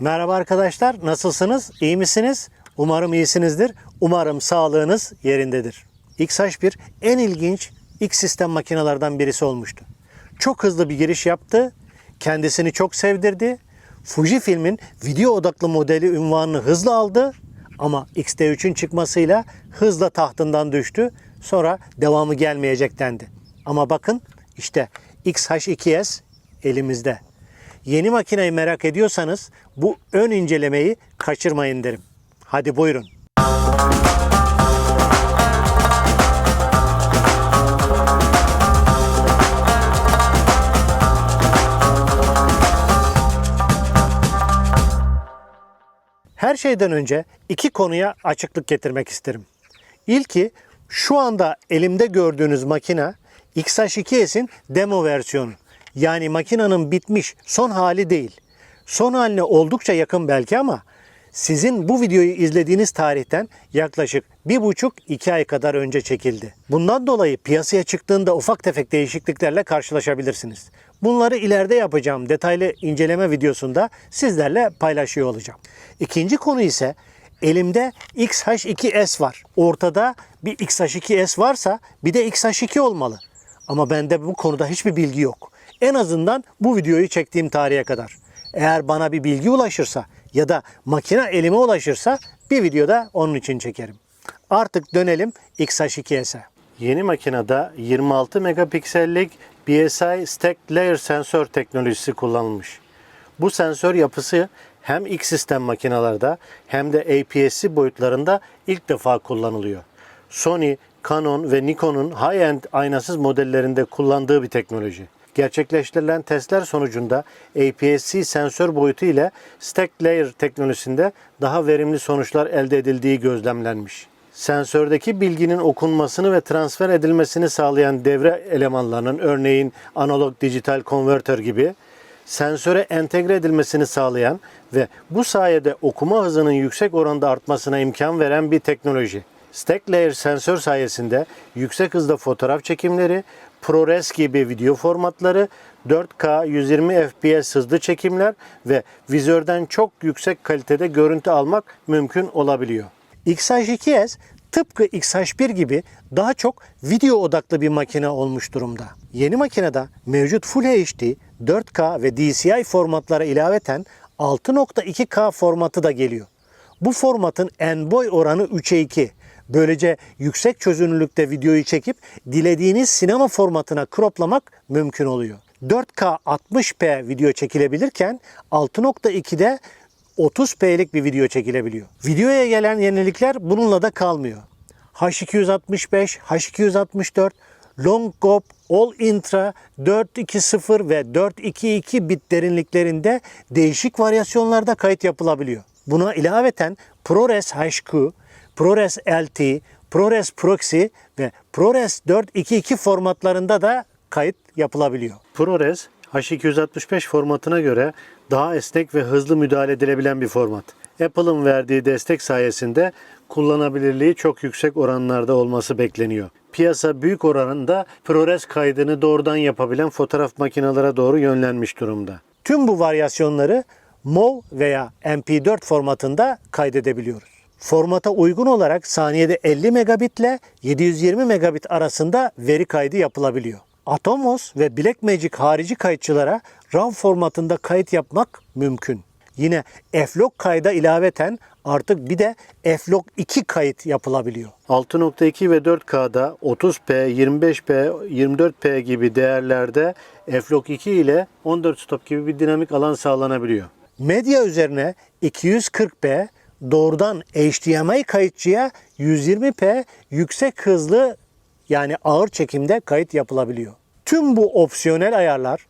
Merhaba arkadaşlar, nasılsınız? İyi misiniz? Umarım iyisinizdir. Umarım sağlığınız yerindedir. X-H1 en ilginç X sistem makinelerden birisi olmuştu. Çok hızlı bir giriş yaptı, kendisini çok sevdirdi. Fujifilm'in video odaklı modeli ünvanını hızla aldı ama X-T3'ün çıkmasıyla hızla tahtından düştü. Sonra devamı gelmeyecek dendi. Ama bakın işte X-H2S elimizde. Yeni makineyi merak ediyorsanız bu ön incelemeyi kaçırmayın derim. Hadi buyurun. Her şeyden önce iki konuya açıklık getirmek isterim. İlki şu anda elimde gördüğünüz makine XH2S'in demo versiyonu. Yani makinenin bitmiş son hali değil. Son haline oldukça yakın belki ama sizin bu videoyu izlediğiniz tarihten yaklaşık bir buçuk iki ay kadar önce çekildi. Bundan dolayı piyasaya çıktığında ufak tefek değişikliklerle karşılaşabilirsiniz. Bunları ileride yapacağım detaylı inceleme videosunda sizlerle paylaşıyor olacağım. İkinci konu ise elimde XH2S var. Ortada bir XH2S varsa bir de XH2 olmalı. Ama bende bu konuda hiçbir bilgi yok. En azından bu videoyu çektiğim tarihe kadar. Eğer bana bir bilgi ulaşırsa ya da makine elime ulaşırsa bir videoda onun için çekerim. Artık dönelim XH2S'e. Yeni makinede 26 megapiksellik BSI Stacked Layer sensör teknolojisi kullanılmış. Bu sensör yapısı hem X sistem makinalarda hem de APS-C boyutlarında ilk defa kullanılıyor. Sony, Canon ve Nikon'un high-end aynasız modellerinde kullandığı bir teknoloji. Gerçekleştirilen testler sonucunda APS-C sensör boyutu ile Stacked Layer teknolojisinde daha verimli sonuçlar elde edildiği gözlemlenmiş. Sensördeki bilginin okunmasını ve transfer edilmesini sağlayan devre elemanlarının örneğin analog dijital konvertör gibi sensöre entegre edilmesini sağlayan ve bu sayede okuma hızının yüksek oranda artmasına imkan veren bir teknoloji. Stack Layer sensör sayesinde yüksek hızda fotoğraf çekimleri, ProRes gibi video formatları, 4K 120 FPS hızlı çekimler ve vizörden çok yüksek kalitede görüntü almak mümkün olabiliyor. XH2S tıpkı XH1 gibi daha çok video odaklı bir makine olmuş durumda. Yeni makinede mevcut Full HD, 4K ve DCI formatlara ilaveten 6.2K formatı da geliyor. Bu formatın en boy oranı 3'e 2. Böylece yüksek çözünürlükte videoyu çekip dilediğiniz sinema formatına croplamak mümkün oluyor. 4K 60p video çekilebilirken 6.2'de 30p'lik bir video çekilebiliyor. Videoya gelen yenilikler bununla da kalmıyor. H265, H264, Long Gop, All Intra, 420 ve 422 bit derinliklerinde değişik varyasyonlarda kayıt yapılabiliyor. Buna ilaveten ProRes HQ, ProRes LT, ProRes Proxy ve ProRes 422 formatlarında da kayıt yapılabiliyor. ProRes H265 formatına göre daha esnek ve hızlı müdahale edilebilen bir format. Apple'ın verdiği destek sayesinde kullanabilirliği çok yüksek oranlarda olması bekleniyor. Piyasa büyük oranında ProRes kaydını doğrudan yapabilen fotoğraf makinelere doğru yönlenmiş durumda. Tüm bu varyasyonları MOV veya MP4 formatında kaydedebiliyoruz. Formata uygun olarak saniyede 50 megabit ile 720 megabit arasında veri kaydı yapılabiliyor. Atomos ve Blackmagic harici kayıtçılara RAW formatında kayıt yapmak mümkün. Yine F-Log kayda ilaveten artık bir de F-Log 2 kayıt yapılabiliyor. 6.2 ve 4K'da 30p, 25p, 24p gibi değerlerde F-Log 2 ile 14 stop gibi bir dinamik alan sağlanabiliyor. Medya üzerine 240p doğrudan HDMI kayıtçıya 120p yüksek hızlı yani ağır çekimde kayıt yapılabiliyor. Tüm bu opsiyonel ayarlar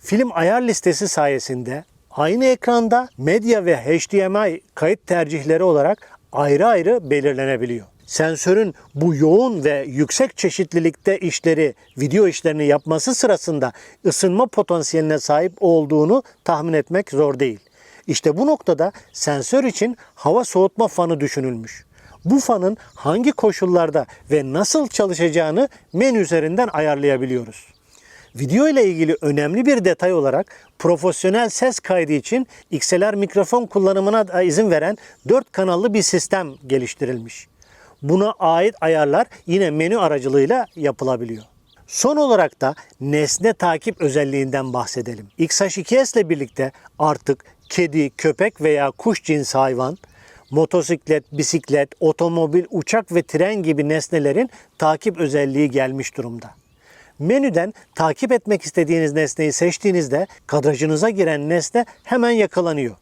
film ayar listesi sayesinde aynı ekranda medya ve HDMI kayıt tercihleri olarak ayrı ayrı belirlenebiliyor. Sensörün bu yoğun ve yüksek çeşitlilikte işleri, video işlerini yapması sırasında ısınma potansiyeline sahip olduğunu tahmin etmek zor değil. İşte bu noktada sensör için hava soğutma fanı düşünülmüş. Bu fanın hangi koşullarda ve nasıl çalışacağını menü üzerinden ayarlayabiliyoruz. Video ile ilgili önemli bir detay olarak profesyonel ses kaydı için XLR mikrofon kullanımına da izin veren 4 kanallı bir sistem geliştirilmiş. Buna ait ayarlar yine menü aracılığıyla yapılabiliyor. Son olarak da nesne takip özelliğinden bahsedelim. XH2S ile birlikte artık kedi, köpek veya kuş cinsi hayvan, motosiklet, bisiklet, otomobil, uçak ve tren gibi nesnelerin takip özelliği gelmiş durumda. Menüden takip etmek istediğiniz nesneyi seçtiğinizde kadrajınıza giren nesne hemen yakalanıyor.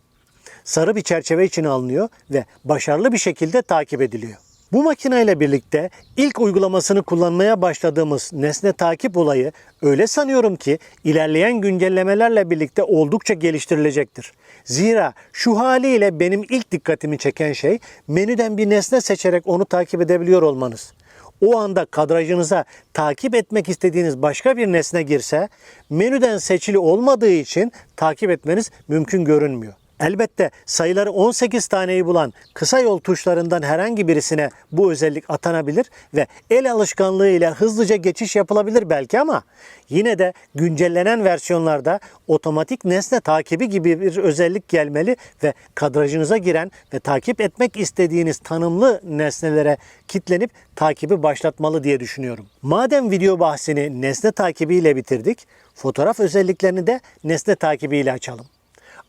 Sarı bir çerçeve içine alınıyor ve başarılı bir şekilde takip ediliyor. Bu makineyle birlikte ilk uygulamasını kullanmaya başladığımız nesne takip olayı öyle sanıyorum ki ilerleyen güncellemelerle birlikte oldukça geliştirilecektir. Zira şu haliyle benim ilk dikkatimi çeken şey menüden bir nesne seçerek onu takip edebiliyor olmanız o anda kadrajınıza takip etmek istediğiniz başka bir nesne girse menüden seçili olmadığı için takip etmeniz mümkün görünmüyor. Elbette sayıları 18 taneyi bulan kısa yol tuşlarından herhangi birisine bu özellik atanabilir ve el alışkanlığıyla hızlıca geçiş yapılabilir belki ama yine de güncellenen versiyonlarda otomatik nesne takibi gibi bir özellik gelmeli ve kadrajınıza giren ve takip etmek istediğiniz tanımlı nesnelere kitlenip takibi başlatmalı diye düşünüyorum. Madem video bahsini nesne takibiyle bitirdik, fotoğraf özelliklerini de nesne takibiyle açalım.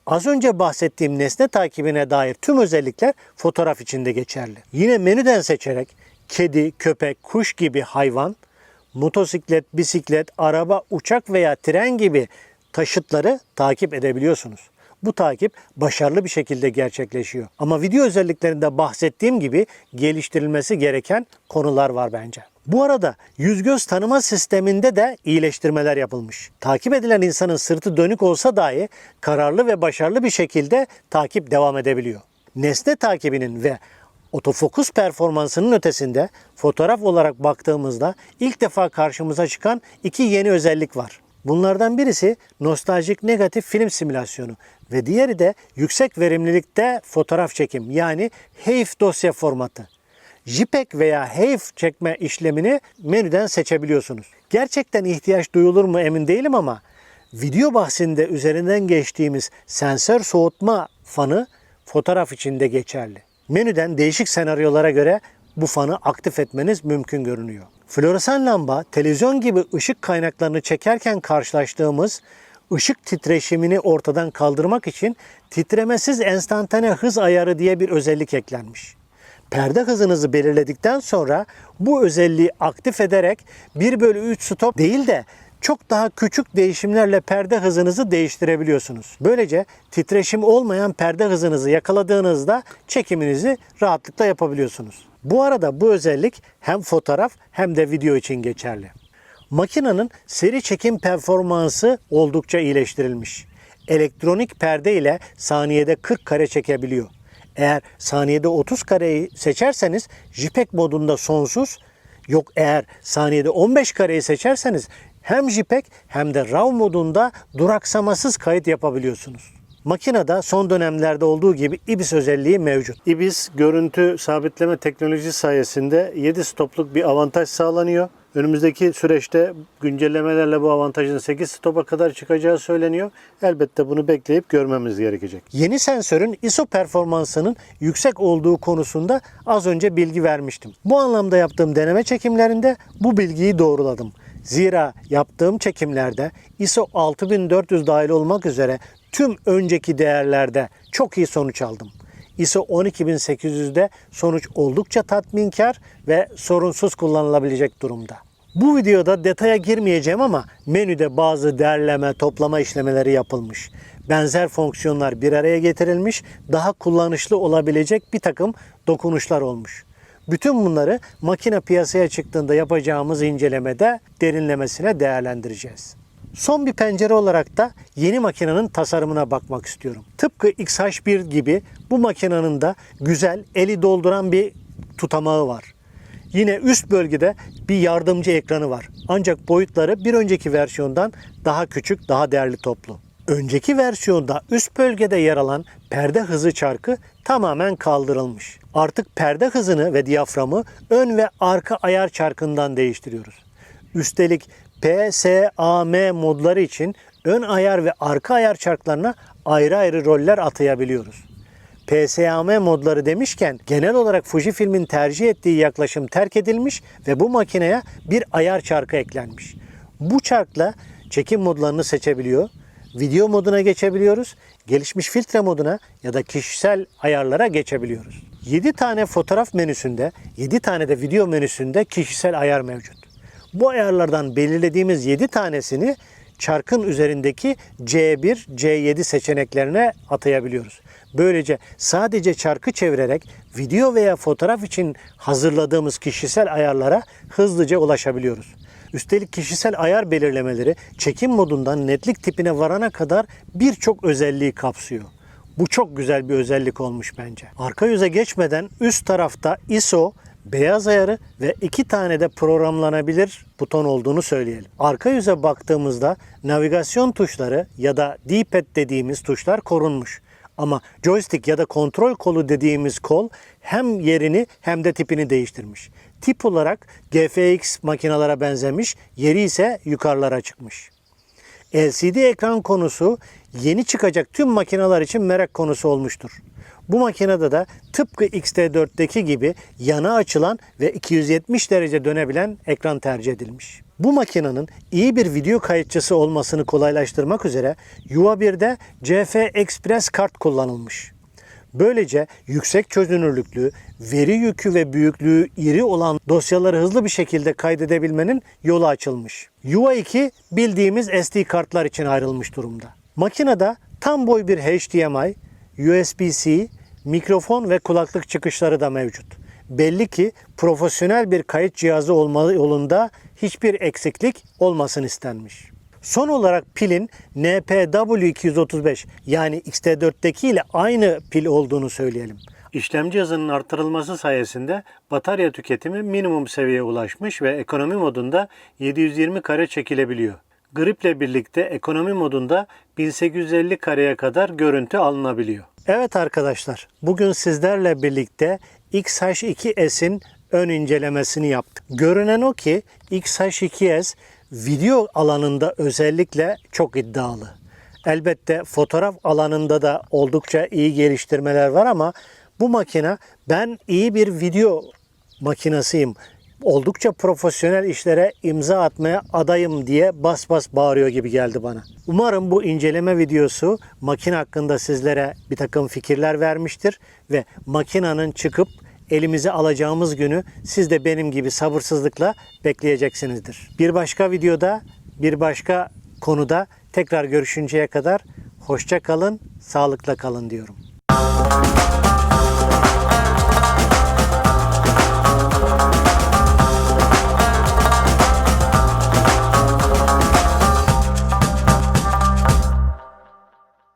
Az önce bahsettiğim nesne takibine dair tüm özellikler fotoğraf içinde geçerli. Yine menüden seçerek kedi, köpek, kuş gibi hayvan, motosiklet, bisiklet, araba, uçak veya tren gibi taşıtları takip edebiliyorsunuz. Bu takip başarılı bir şekilde gerçekleşiyor. Ama video özelliklerinde bahsettiğim gibi geliştirilmesi gereken konular var bence. Bu arada yüz göz tanıma sisteminde de iyileştirmeler yapılmış. Takip edilen insanın sırtı dönük olsa dahi kararlı ve başarılı bir şekilde takip devam edebiliyor. Nesne takibinin ve otofokus performansının ötesinde fotoğraf olarak baktığımızda ilk defa karşımıza çıkan iki yeni özellik var. Bunlardan birisi nostaljik negatif film simülasyonu ve diğeri de yüksek verimlilikte fotoğraf çekim yani HEIF dosya formatı. JPEG veya HEIF çekme işlemini menüden seçebiliyorsunuz. Gerçekten ihtiyaç duyulur mu emin değilim ama video bahsinde üzerinden geçtiğimiz sensör soğutma fanı fotoğraf için de geçerli. Menüden değişik senaryolara göre bu fanı aktif etmeniz mümkün görünüyor. Floresan lamba, televizyon gibi ışık kaynaklarını çekerken karşılaştığımız ışık titreşimini ortadan kaldırmak için titremesiz enstantane hız ayarı diye bir özellik eklenmiş. Perde hızınızı belirledikten sonra bu özelliği aktif ederek 1 bölü 3 stop değil de çok daha küçük değişimlerle perde hızınızı değiştirebiliyorsunuz. Böylece titreşim olmayan perde hızınızı yakaladığınızda çekiminizi rahatlıkla yapabiliyorsunuz. Bu arada bu özellik hem fotoğraf hem de video için geçerli. Makinenin seri çekim performansı oldukça iyileştirilmiş. Elektronik perde ile saniyede 40 kare çekebiliyor. Eğer saniyede 30 kareyi seçerseniz JPEG modunda sonsuz, yok eğer saniyede 15 kareyi seçerseniz hem JPEG hem de RAW modunda duraksamasız kayıt yapabiliyorsunuz. Makinede son dönemlerde olduğu gibi IBIS özelliği mevcut. IBIS görüntü sabitleme teknolojisi sayesinde 7 stopluk bir avantaj sağlanıyor. Önümüzdeki süreçte güncellemelerle bu avantajın 8 stopa kadar çıkacağı söyleniyor. Elbette bunu bekleyip görmemiz gerekecek. Yeni sensörün ISO performansının yüksek olduğu konusunda az önce bilgi vermiştim. Bu anlamda yaptığım deneme çekimlerinde bu bilgiyi doğruladım. Zira yaptığım çekimlerde ISO 6400 dahil olmak üzere tüm önceki değerlerde çok iyi sonuç aldım. ISO 12800'de sonuç oldukça tatminkar ve sorunsuz kullanılabilecek durumda. Bu videoda detaya girmeyeceğim ama menüde bazı derleme, toplama işlemeleri yapılmış. Benzer fonksiyonlar bir araya getirilmiş, daha kullanışlı olabilecek bir takım dokunuşlar olmuş. Bütün bunları makine piyasaya çıktığında yapacağımız incelemede derinlemesine değerlendireceğiz. Son bir pencere olarak da yeni makinenin tasarımına bakmak istiyorum. Tıpkı XH1 gibi bu makinenin de güzel eli dolduran bir tutamağı var. Yine üst bölgede bir yardımcı ekranı var. Ancak boyutları bir önceki versiyondan daha küçük, daha değerli toplu. Önceki versiyonda üst bölgede yer alan perde hızı çarkı tamamen kaldırılmış. Artık perde hızını ve diyaframı ön ve arka ayar çarkından değiştiriyoruz. Üstelik PSAM modları için ön ayar ve arka ayar çarklarına ayrı ayrı roller atayabiliyoruz. PSAM modları demişken genel olarak Fujifilm'in tercih ettiği yaklaşım terk edilmiş ve bu makineye bir ayar çarkı eklenmiş. Bu çarkla çekim modlarını seçebiliyor, video moduna geçebiliyoruz, gelişmiş filtre moduna ya da kişisel ayarlara geçebiliyoruz. 7 tane fotoğraf menüsünde, 7 tane de video menüsünde kişisel ayar mevcut. Bu ayarlardan belirlediğimiz 7 tanesini çarkın üzerindeki C1, C7 seçeneklerine atayabiliyoruz. Böylece sadece çarkı çevirerek video veya fotoğraf için hazırladığımız kişisel ayarlara hızlıca ulaşabiliyoruz. Üstelik kişisel ayar belirlemeleri çekim modundan netlik tipine varana kadar birçok özelliği kapsıyor. Bu çok güzel bir özellik olmuş bence. Arka yüze geçmeden üst tarafta ISO, beyaz ayarı ve iki tane de programlanabilir buton olduğunu söyleyelim. Arka yüze baktığımızda navigasyon tuşları ya da D-pad dediğimiz tuşlar korunmuş. Ama joystick ya da kontrol kolu dediğimiz kol hem yerini hem de tipini değiştirmiş. Tip olarak GFX makinalara benzemiş, yeri ise yukarılara çıkmış. LCD ekran konusu yeni çıkacak tüm makineler için merak konusu olmuştur. Bu makinede de tıpkı X-T4'teki gibi yana açılan ve 270 derece dönebilen ekran tercih edilmiş. Bu makinenin iyi bir video kayıtçısı olmasını kolaylaştırmak üzere Yuva 1'de CF Express kart kullanılmış. Böylece yüksek çözünürlüklü, veri yükü ve büyüklüğü iri olan dosyaları hızlı bir şekilde kaydedebilmenin yolu açılmış. Yuva 2 bildiğimiz SD kartlar için ayrılmış durumda. Makinede tam boy bir HDMI, USB-C, mikrofon ve kulaklık çıkışları da mevcut. Belli ki profesyonel bir kayıt cihazı olmalı yolunda hiçbir eksiklik olmasın istenmiş. Son olarak pilin NPW235 yani XT4'teki ile aynı pil olduğunu söyleyelim. İşlemci hızının artırılması sayesinde batarya tüketimi minimum seviyeye ulaşmış ve ekonomi modunda 720 kare çekilebiliyor. Griple birlikte ekonomi modunda 1850 kareye kadar görüntü alınabiliyor. Evet arkadaşlar, bugün sizlerle birlikte XH2S'in ön incelemesini yaptık. Görünen o ki XH2S video alanında özellikle çok iddialı. Elbette fotoğraf alanında da oldukça iyi geliştirmeler var ama bu makine ben iyi bir video makinasıyım. Oldukça profesyonel işlere imza atmaya adayım diye bas bas bağırıyor gibi geldi bana. Umarım bu inceleme videosu makine hakkında sizlere bir takım fikirler vermiştir ve makinenin çıkıp elimize alacağımız günü siz de benim gibi sabırsızlıkla bekleyeceksinizdir. Bir başka videoda, bir başka konuda tekrar görüşünceye kadar hoşça kalın, sağlıkla kalın diyorum.